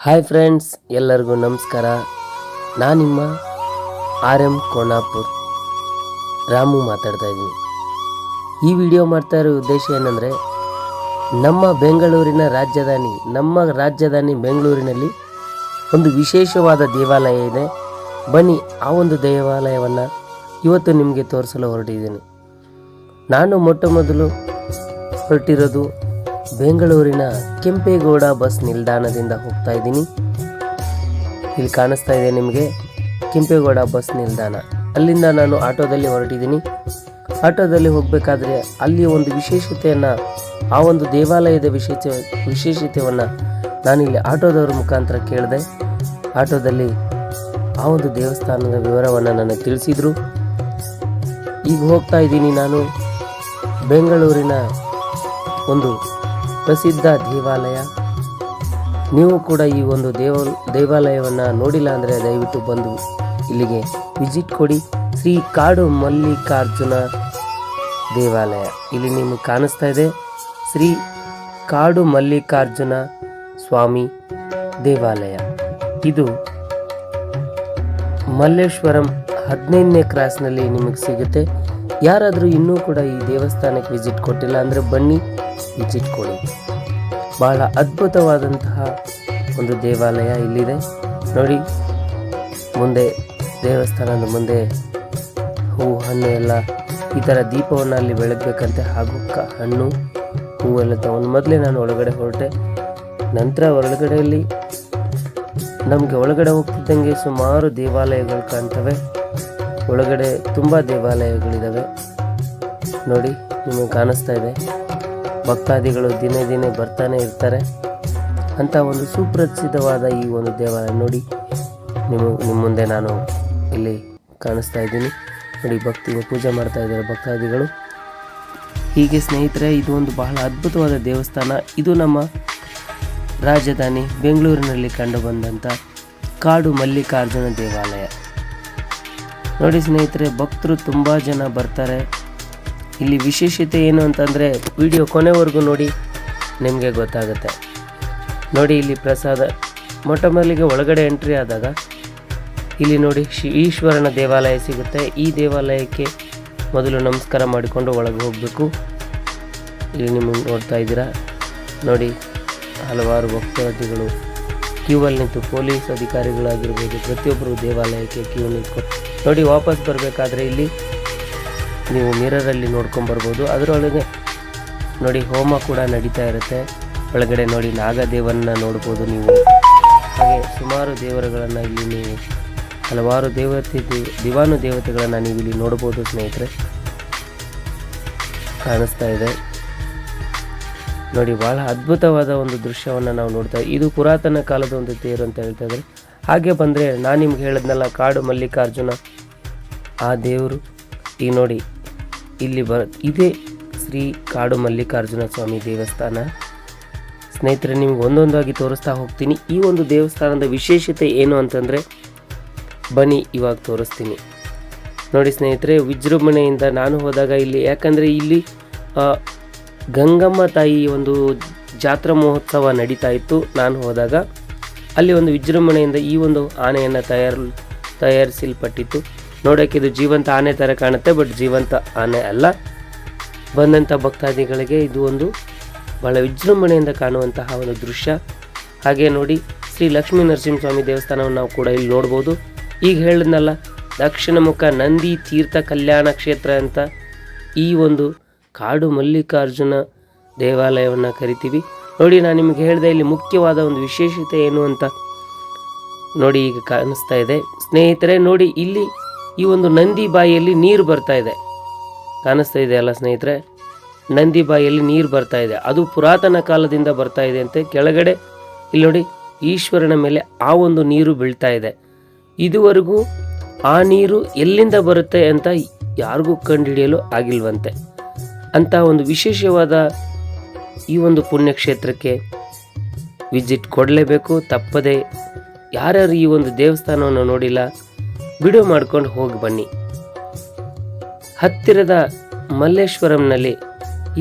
Hi friends, ಎಲ್ಲರಿಗೂ ನಮಸ್ಕಾರ. ನಾನು ನಿಮ್ಮ ಆರ್ ಎಂ ಕೋಣಾಪುರ್ ರಾಮು ಮಾತಾಡ್ತಾ ಇದ್ದೀನಿ. ಈ ವಿಡಿಯೋ ಮಾಡ್ತಾ ಇರೋ ಉದ್ದೇಶ ಏನಂದರೆ, ನಮ್ಮ ಬೆಂಗಳೂರಿನ ರಾಜಧಾನಿ, ನಮ್ಮ ರಾಜಧಾನಿ ಬೆಂಗಳೂರಿನಲ್ಲಿ ಒಂದು ವಿಶೇಷವಾದ ದೇವಾಲಯ ಇದೆ. ಬನ್ನಿ, ಆ ಒಂದು ದೇವಾಲಯವನ್ನು ಇವತ್ತು ನಿಮಗೆ ತೋರಿಸಲು ಹೊರಟಿದ್ದೀನಿ. ನಾನು ಮೊಟ್ಟ ಮೊದಲು ಹೊರಟಿರೋದು ಬೆಂಗಳೂರಿನ ಕೆಂಪೇಗೌಡ ಬಸ್ ನಿಲ್ದಾಣದಿಂದ ಹೋಗ್ತಾ ಇದ್ದೀನಿ. ಇಲ್ಲಿ ಕಾಣಿಸ್ತಾ ಇದೆ ನಿಮಗೆ ಕೆಂಪೇಗೌಡ ಬಸ್ ನಿಲ್ದಾಣ. ಅಲ್ಲಿಂದ ನಾನು ಆಟೋದಲ್ಲಿ ಹೊರಟಿದ್ದೀನಿ. ಆಟೋದಲ್ಲಿ ಹೋಗಬೇಕಾದ್ರೆ ಅಲ್ಲಿ ಒಂದು ವಿಶೇಷತೆಯನ್ನು, ಆ ಒಂದು ದೇವಾಲಯದ ವಿಶೇಷ, ವಿಶೇಷತೆಯನ್ನು ನಾನಿಲ್ಲಿ ಆಟೋದವ್ರ ಮುಖಾಂತರ ಕೇಳಿದೆ. ಆಟೋದಲ್ಲಿ ಆ ಒಂದು ದೇವಸ್ಥಾನದ ವಿವರವನ್ನು ನನಗೆ ತಿಳಿಸಿದರು. ಈಗ ಹೋಗ್ತಾ ಇದ್ದೀನಿ ನಾನು ಬೆಂಗಳೂರಿನ ಒಂದು ಪ್ರಸಿದ್ಧ ದೇವಾಲಯ. ನೀವು ಕೂಡ ಈ ಒಂದು ದೇವ, ದೇವಾಲಯವನ್ನು ನೋಡಿಲ್ಲ ಅಂದರೆ ದಯವಿಟ್ಟು ಬಂದು ಇಲ್ಲಿಗೆ ವಿಸಿಟ್ ಕೊಡಿ. ಶ್ರೀ ಕಾಡು ಮಲ್ಲಿಕಾರ್ಜುನ ದೇವಾಲಯ. ಇಲ್ಲಿ ನಿಮಗೆ ಕಾಣಿಸ್ತಾ ಇದೆ. ಶ್ರೀ ಕಾಡು ಮಲ್ಲಿಕಾರ್ಜುನ ಸ್ವಾಮಿ ದೇವಾಲಯ. ಇದು ಮಲ್ಲೇಶ್ವರಂ ಹದಿನೈದನೇ ಕ್ರಾಸ್ನಲ್ಲಿ ನಿಮಗೆ ಸಿಗುತ್ತೆ. ಯಾರಾದರೂ ಇನ್ನೂ ಕೂಡ ಈ ದೇವಸ್ಥಾನಕ್ಕೆ ವಿಸಿಟ್ ಕೊಟ್ಟಿಲ್ಲ ಅಂದರೆ ಬನ್ನಿ, ವಿಸಿಟ್ ಕೊಡಿ. ಭಾಳ ಅದ್ಭುತವಾದಂತಹ ಒಂದು ದೇವಾಲಯ ಇಲ್ಲಿದೆ. ನೋಡಿ, ಮುಂದೆ ದೇವಸ್ಥಾನದ ಮುಂದೆ ಹೂವು ಹಣ್ಣು ಎಲ್ಲ, ಈ ಥರ ದೀಪವನ್ನು ಅಲ್ಲಿ ಬೆಳಗ್ಬೇಕಂತೆ. ಹಾಗೂ ಕ, ಹಣ್ಣು ಹೂವೆಲ್ಲ ತಗೊಂಡು ಮೊದಲೇ ನಾನು ಒಳಗಡೆ ಹೊರಟೆ. ನಂತರ ಒಳಗಡೆಯಲ್ಲಿ ನಮಗೆ ಒಳಗಡೆ ಹೋಗ್ತಿದ್ದಂಗೆ ಸುಮಾರು ದೇವಾಲಯಗಳು ಕಾಣ್ತವೆ. ಒಳಗಡೆ ತುಂಬ ದೇವಾಲಯಗಳಿದ್ದಾವೆ ನೋಡಿ, ನಿಮಗೆ ಕಾಣಿಸ್ತಾ ಇದೆ. ಭಕ್ತಾದಿಗಳು ದಿನೇ ದಿನೇ ಬರ್ತಾನೆ ಇರ್ತಾರೆ. ಅಂತ ಒಂದು ಸುಪ್ರಸಿದ್ಧವಾದ ಈ ಒಂದು ದೇವಾಲಯ ನೋಡಿ, ನಿಮ್ಮ ನಿಮ್ಮ ಮುಂದೆ ನಾನು ಇಲ್ಲಿ ಕಾಣಿಸ್ತಾ ಇದ್ದೀನಿ. ನೋಡಿ, ಭಕ್ತಿಗೆ ಪೂಜೆ ಮಾಡ್ತಾ ಇದ್ದಾರೆ ಭಕ್ತಾದಿಗಳು. ಹೀಗೆ ಸ್ನೇಹಿತರೆ, ಇದು ಒಂದು ಬಹಳ ಅದ್ಭುತವಾದ ದೇವಸ್ಥಾನ. ಇದು ನಮ್ಮ ರಾಜಧಾನಿ ಬೆಂಗಳೂರಿನಲ್ಲಿ ಕಂಡುಬಂದಂಥ ಕಾಡು ಮಲ್ಲಿಕಾರ್ಜುನ ದೇವಾಲಯ. ನೋಡಿ ಸ್ನೇಹಿತರೆ, ಭಕ್ತರು ತುಂಬ ಜನ ಬರ್ತಾರೆ. ಇಲ್ಲಿ ವಿಶೇಷತೆ ಏನು ಅಂತಂದರೆ, ವಿಡಿಯೋ ಕೊನೆವರೆಗೂ ನೋಡಿ, ನಿಮಗೆ ಗೊತ್ತಾಗುತ್ತೆ. ನೋಡಿ ಇಲ್ಲಿ ಪ್ರಸಾದ ಮೊಟ್ಟ ಮೊದಲಿಗೆ ಒಳಗಡೆ ಎಂಟ್ರಿ ಆದಾಗ, ಇಲ್ಲಿ ನೋಡಿ ಶಿ ಈಶ್ವರನ ದೇವಾಲಯ ಸಿಗುತ್ತೆ. ಈ ದೇವಾಲಯಕ್ಕೆ ಮೊದಲು ನಮಸ್ಕಾರ ಮಾಡಿಕೊಂಡು ಒಳಗೆ ಹೋಗಬೇಕು. ಇಲ್ಲಿ ನಿಮಗೆ ನೋಡ್ತಾ ಇದ್ದೀರಾ? ನೋಡಿ, ಹಲವಾರು ಭಕ್ತಾದಿಗಳು ಕ್ಯೂವಲ್ಲಿ ನಿಂತು, ಪೊಲೀಸ್ ಅಧಿಕಾರಿಗಳಾಗಿರ್ಬೋದು, ಪ್ರತಿಯೊಬ್ಬರು ದೇವಾಲಯಕ್ಕೆ ಕ್ಯೂ ನಿಂತ್ಕೊಂಡು ನೋಡಿ, ವಾಪಸ್ ಬರಬೇಕಾದ್ರೆ ಇಲ್ಲಿ ನೀವು ಮಿರರಲ್ಲಿ ನೋಡ್ಕೊಂಬರ್ಬೋದು. ಅದರೊಳಗೆ ನೋಡಿ, ಹೋಮ ಕೂಡ ನಡೀತಾ ಇರುತ್ತೆ. ಒಳಗಡೆ ನೋಡಿ ನಾಗದೇವನ್ನ ನೋಡ್ಬೋದು ನೀವು. ಹಾಗೆ ಸುಮಾರು ದೇವರುಗಳನ್ನು ಇಲ್ಲಿ ನೀವು, ಹಲವಾರು ದೇವತೆ, ದಿವಾನು ದೇವತೆಗಳನ್ನು ನೀವು ಇಲ್ಲಿ ನೋಡ್ಬೋದು ಸ್ನೇಹಿತರೆ. ಕಾಣಿಸ್ತಾ ಇದೆ. ನೋಡಿ, ಬಹಳ ಅದ್ಭುತವಾದ ಒಂದು ದೃಶ್ಯವನ್ನು ನಾವು ನೋಡ್ತಾ, ಇದು ಪುರಾತನ ಕಾಲದ ಒಂದು ತೇರು ಅಂತ ಹೇಳ್ತಾ ಇದ್ದಾರೆ. ಹಾಗೆ ಬಂದರೆ, ನಾನು ನಿಮ್ಗೆ ಹೇಳಿದ್ನಲ್ಲ, ಕಾಡು ಮಲ್ಲಿಕಾರ್ಜುನ. ಆ ದೇವರು ಈ ನೋಡಿ, ಇಲ್ಲಿ ಬರ ಇದೇ ಶ್ರೀ ಕಾಡು ಮಲ್ಲಿಕಾರ್ಜುನ ಸ್ವಾಮಿ ದೇವಸ್ಥಾನ. ಸ್ನೇಹಿತರೆ, ನಿಮ್ಗೆ ಒಂದೊಂದಾಗಿ ತೋರಿಸ್ತಾ ಹೋಗ್ತೀನಿ. ಈ ಒಂದು ದೇವಸ್ಥಾನದ ವಿಶೇಷತೆ ಏನು ಅಂತಂದರೆ, ಬನ್ನಿ, ಇವಾಗ ತೋರಿಸ್ತೀನಿ. ನೋಡಿ ಸ್ನೇಹಿತರೆ, ವಿಜೃಂಭಣೆಯಿಂದ ನಾನು ಹೋದಾಗ ಇಲ್ಲಿ, ಯಾಕಂದರೆ ಇಲ್ಲಿ ಗಂಗಮ್ಮ ತಾಯಿ ಒಂದು ಜಾತ್ರಾ ಮಹೋತ್ಸವ ನಡೀತಾ ಇತ್ತು. ನಾನು ಹೋದಾಗ ಅಲ್ಲಿ ಒಂದು ವಿಜೃಂಭಣೆಯಿಂದ ಈ ಒಂದು ಆನೆಯನ್ನು ತಯಾರು, ತಯಾರಿಸಲ್ಪಟ್ಟಿತ್ತು. ನೋಡೋಕ್ಕೆ ಇದು ಜೀವಂತ ಆನೆ ಥರ ಕಾಣುತ್ತೆ, ಬಟ್ ಜೀವಂತ ಆನೆ ಅಲ್ಲ. ಬಂದಂಥ ಭಕ್ತಾದಿಗಳಿಗೆ ಇದು ಒಂದು ಬಹಳ ವಿಜೃಂಭಣೆಯಿಂದ ಕಾಣುವಂತಹ ಒಂದು ದೃಶ್ಯ. ಹಾಗೆ ನೋಡಿ, ಶ್ರೀ ಲಕ್ಷ್ಮೀ ನರಸಿಂಹಸ್ವಾಮಿ ದೇವಸ್ಥಾನವನ್ನು ನಾವು ಕೂಡ ಇಲ್ಲಿ ನೋಡ್ಬೋದು. ಈಗ ಹೇಳಿದ್ನಲ್ಲ, ದಕ್ಷಿಣ ಮುಖ ನಂದಿ ತೀರ್ಥ ಕಲ್ಯಾಣ ಕ್ಷೇತ್ರ ಅಂತ ಈ ಒಂದು ಕಾಡು ಮಲ್ಲಿಕಾರ್ಜುನ ದೇವಾಲಯವನ್ನು ಕರಿತೀವಿ. ನೋಡಿ, ನಾನು ನಿಮಗೆ ಹೇಳಿದೆ, ಇಲ್ಲಿ ಮುಖ್ಯವಾದ ಒಂದು ವಿಶೇಷತೆ ಏನು ಅಂತ ನೋಡಿ ಈಗ ಕಾಣಿಸ್ತಾ ಇದೆ. ಸ್ನೇಹಿತರೆ, ನೋಡಿ, ಇಲ್ಲಿ ಈ ಒಂದು ನಂದಿ ಬಾಯಿಯಲ್ಲಿ ನೀರು ಬರ್ತಾ ಇದೆ. ಕಾಣಿಸ್ತಾ ಇದೆ ಅಲ್ಲ ಸ್ನೇಹಿತರೆ? ನಂದಿ ಬಾಯಿಯಲ್ಲಿ ನೀರು ಬರ್ತಾ ಇದೆ. ಅದು ಪುರಾತನ ಕಾಲದಿಂದ ಬರ್ತಾ ಇದೆ ಅಂತೆ. ಕೆಳಗಡೆ, ಇಲ್ಲಿ ನೋಡಿ, ಈಶ್ವರನ ಮೇಲೆ ಆ ಒಂದು ನೀರು ಬೀಳ್ತಾ ಇದೆ. ಇದುವರೆಗೂ ಆ ನೀರು ಎಲ್ಲಿಂದ ಬರುತ್ತೆ ಅಂತ ಯಾರಿಗೂ ಕಂಡುಹಿಡಿಯಲು ಆಗಿಲ್ವಂತೆ. ಅಂತ ಒಂದು ವಿಶೇಷವಾದ ಈ ಒಂದು ಪುಣ್ಯಕ್ಷೇತ್ರಕ್ಕೆ ವಿಸಿಟ್ ಕೊಡಲೇಬೇಕು. ತಪ್ಪದೆ ಯಾರ್ಯಾರು ಈ ಒಂದು ದೇವಸ್ಥಾನವನ್ನು ನೋಡಿಲ್ಲ ವಿಡಿಯೋ ಮಾಡ್ಕೊಂಡು ಹೋಗಿ ಬನ್ನಿ. ಹತ್ತಿರದ ಮಲ್ಲೇಶ್ವರಂನಲ್ಲಿ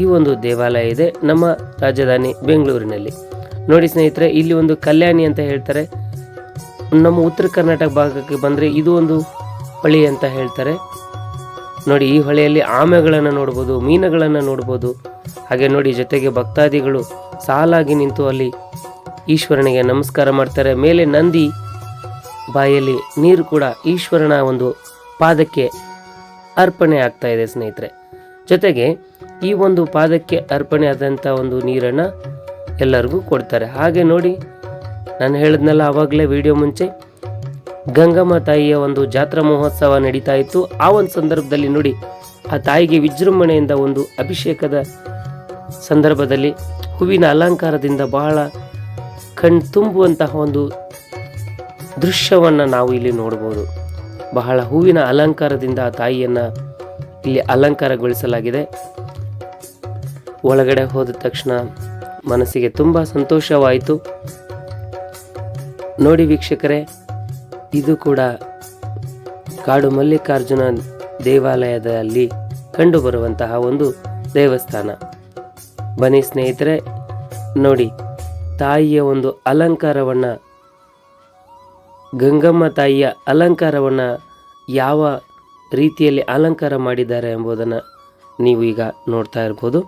ಈ ಒಂದು ದೇವಾಲಯ ಇದೆ, ನಮ್ಮ ರಾಜಧಾನಿ ಬೆಂಗಳೂರಿನಲ್ಲಿ. ನೋಡಿ ಸ್ನೇಹಿತರೆ, ಇಲ್ಲಿ ಒಂದು ಕಲ್ಯಾಣಿ ಅಂತ ಹೇಳ್ತಾರೆ. ನಮ್ಮ ಉತ್ತರ ಕರ್ನಾಟಕ ಭಾಗಕ್ಕೆ ಬಂದರೆ ಇದು ಒಂದು ಹೊಳಿ ಅಂತ ಹೇಳ್ತಾರೆ. ನೋಡಿ, ಈ ಹೊಳೆಯಲ್ಲಿ ಆಮೆಗಳನ್ನು ನೋಡ್ಬೋದು, ಮೀನುಗಳನ್ನು ನೋಡ್ಬೋದು. ಹಾಗೆ ನೋಡಿ, ಜೊತೆಗೆ ಭಕ್ತಾದಿಗಳು ಸಾಲಾಗಿ ನಿಂತು ಅಲ್ಲಿ ಈಶ್ವರನಿಗೆ ನಮಸ್ಕಾರ ಮಾಡ್ತಾರೆ. ಮೇಲೆ ನಂದಿ ಬಾಯಲ್ಲಿ ನೀರು ಕೂಡ ಈಶ್ವರನ ಒಂದು ಪಾದಕ್ಕೆ ಅರ್ಪಣೆ ಆಗ್ತಾ ಇದೆ, ಸ್ನೇಹಿತರೆ. ಜೊತೆಗೆ ಈ ಒಂದು ಪಾದಕ್ಕೆ ಅರ್ಪಣೆ ಆದಂಥ ಒಂದು ನೀರನ್ನು ಎಲ್ಲರಿಗೂ ಕೊಡ್ತಾರೆ. ಹಾಗೆ ನೋಡಿ, ನಾನು ಹೇಳಿದ್ನಲ್ಲ ಆವಾಗಲೇ ವಿಡಿಯೋ ಮುಂಚೆ, ಗಂಗಮ್ಮ ತಾಯಿಯ ಒಂದು ಜಾತ್ರಾ ಮಹೋತ್ಸವ ನಡೀತಾ ಇತ್ತು. ಆ ಒಂದು ಸಂದರ್ಭದಲ್ಲಿ ನೋಡಿ, ಆ ತಾಯಿಗೆ ವಿಜೃಂಭಣೆಯಿಂದ ಒಂದು ಅಭಿಷೇಕದ ಸಂದರ್ಭದಲ್ಲಿ ಹೂವಿನ ಅಲಂಕಾರದಿಂದ ಬಹಳ ಕಣ್ ತುಂಬುವಂತಹ ಒಂದು ದೃಶ್ಯವನ್ನು ನಾವು ಇಲ್ಲಿ ನೋಡ್ಬೋದು ಬಹಳ ಹೂವಿನ ಅಲಂಕಾರದಿಂದ ಆ ತಾಯಿಯನ್ನು ಇಲ್ಲಿ ಅಲಂಕಾರಗೊಳಿಸಲಾಗಿದೆ. ಒಳಗಡೆ ಹೋದ ತಕ್ಷಣ ಮನಸ್ಸಿಗೆ ತುಂಬ ಸಂತೋಷವಾಯಿತು. ನೋಡಿ ವೀಕ್ಷಕರೇ, ಇದು ಕೂಡ ಕಾಡು ಮಲ್ಲಿಕಾರ್ಜುನ ದೇವಾಲಯದಲ್ಲಿ ಕಂಡುಬರುವಂತಹ ಒಂದು ದೇವಸ್ಥಾನ. ಬನ್ನಿ ಸ್ನೇಹಿತರೆ, ನೋಡಿ ತಾಯಿಯ ಒಂದು ಅಲಂಕಾರವನ್ನು ಗಂಗಮ್ಮ ತಾಯಿಯ ಅಲಂಕಾರವನ್ನು ಯಾವ ರೀತಿಯಲ್ಲಿ ಅಲಂಕಾರ ಮಾಡಿದ್ದಾರೆ ಎಂಬುದನ್ನು ನೀವು ಈಗ ನೋಡ್ತಾ ಇರ್ಬೋದು.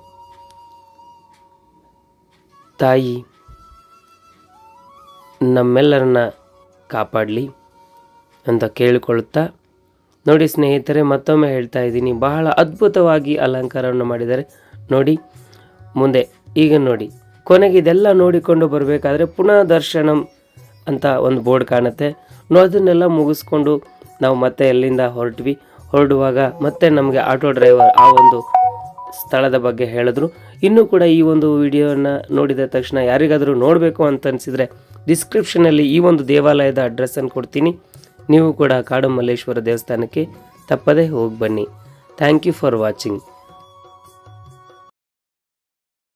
ತಾಯಿ, ನಮ್ಮೆಲ್ಲರನ್ನ ಕಾಪಾಡಲಿ ಅಂತ ಕೇಳಿಕೊಳ್ಳುತ್ತಾ, ನೋಡಿ ಸ್ನೇಹಿತರೆ, ಮತ್ತೊಮ್ಮೆ ಹೇಳ್ತಾ ಇದ್ದೀನಿ, ಬಹಳ ಅದ್ಭುತವಾಗಿ ಅಲಂಕಾರವನ್ನು ಮಾಡಿದ್ದಾರೆ. ನೋಡಿ, ಮುಂದೆ ಈಗ ನೋಡಿ, ಕೊನೆಗೆ ಇದೆಲ್ಲ ನೋಡಿಕೊಂಡು ಬರಬೇಕಾದ್ರೆ ಪುನಃ ದರ್ಶನಂ ಅಂತ ಒಂದು ಬೋರ್ಡ್ ಕಾಣುತ್ತೆ. ಅದನ್ನೆಲ್ಲ ಮುಗಿಸ್ಕೊಂಡು ನಾವು ಮತ್ತೆ ಎಲ್ಲಿಂದ ಹೊರಟ್ವಿ? ಹೊರಡುವಾಗ ಮತ್ತೆ ನಮಗೆ ಆಟೋ ಡ್ರೈವರ್ ಆ ಒಂದು ಸ್ಥಳದ ಬಗ್ಗೆ ಹೇಳಿದ್ರು. ಇನ್ನೂ ಕೂಡ ಈ ಒಂದು ವಿಡಿಯೋನ ನೋಡಿದ ತಕ್ಷಣ ಯಾರಿಗಾದರೂ ನೋಡಬೇಕು ಅಂತ ಅನಿಸಿದರೆ ಡಿಸ್ಕ್ರಿಪ್ಷನಲ್ಲಿ ಈ ಒಂದು ದೇವಾಲಯದ ಅಡ್ರೆಸ್ಸನ್ನು ಕೊಡ್ತೀನಿ. ನೀವು ಕೂಡ ಕಾಡು ಮಲ್ಲೇಶ್ವರ ದೇವಸ್ಥಾನಕ್ಕೆ ತಪ್ಪದೇ ಹೋಗಿ ಬನ್ನಿ. Thank you for watching